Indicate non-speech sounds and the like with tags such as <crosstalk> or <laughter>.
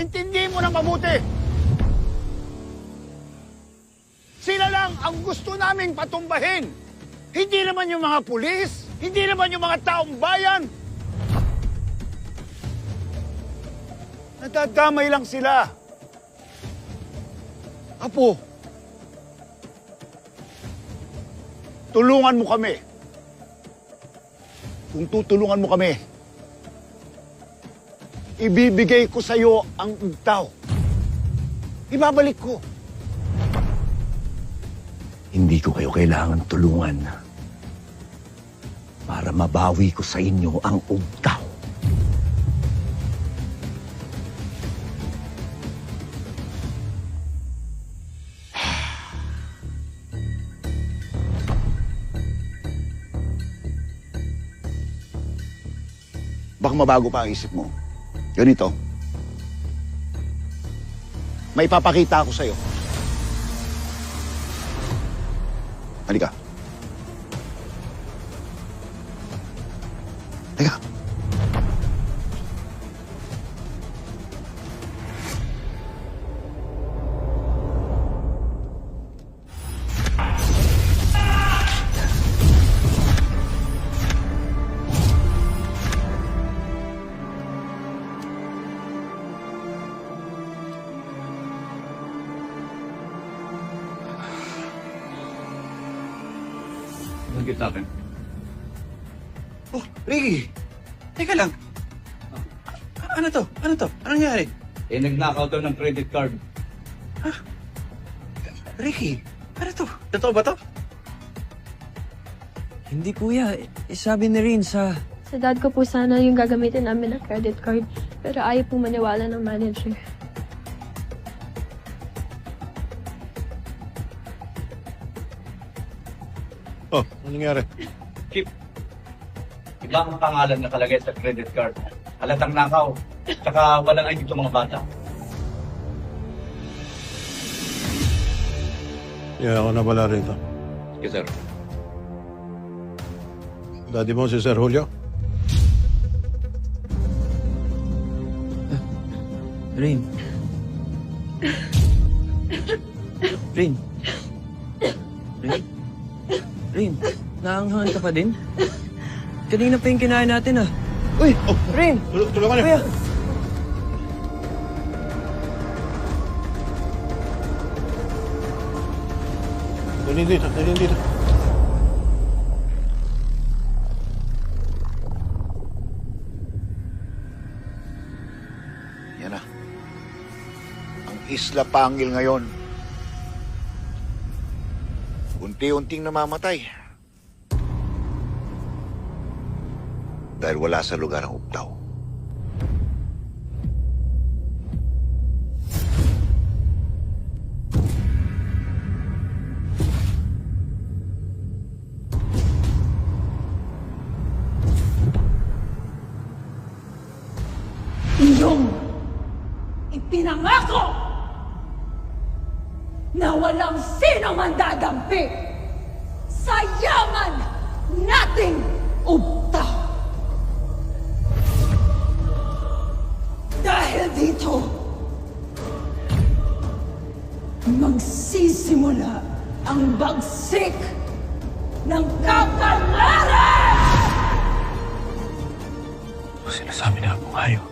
intindihin mo ng mabuti. Sila lang ang gusto naming patumbahin. Hindi naman yung mga pulis, hindi naman yung mga taong bayan. Nadadamay lang sila. Apo, tulungan mo kami. Kung tutulungan mo kami, ibibigay ko sa iyo ang ugtaw. Ibabalik ko. Hindi ko kayo kailangan tulungan para mabawi ko sa inyo ang ugtaw. <sighs> Baka mabago pa ang isip mo. Ganito. May papakita ako sa'yo. Halika. Halika. Nagkit sa akin. Oh, Ricky! Teka lang. A- Ano to? Ano to? Ano nangyari? Eh, nag-knockout daw ng credit card. Ricky, ano to? Totoo ba to? Hindi kuya, eh, sabi ni Rin sa... Sa dad ko po sana yung gagamitin namin na credit card. Pero ayaw po maniwala ng manager. Oh, ano nangyari? Chip, iba ang pangalan nakalagay sa credit card. Halatang nakaw. Tsaka walang ID itong mga bata. Yeah, ako na pala rito. Sige, sir. Daddy mo si Sir Julio? Rin. Rin. Rin. Rin, naanghangan ka pa din? Kanina pa yung kinain natin ah. Uy! Rin! Tul- tulungan niyo! Kuya! Dalhin dito, dalhin dito. Yan na. Ang Isla Pangil ngayon. Unti-unting namamatay. Dahil wala sa lugar ang ugtaw. inyong ipinangako na walang sino man dadampi sa yaman nating ubta. Dahil dito, magsisimula ang bagsik ng kapalaran! Sinasabi na akong ayaw.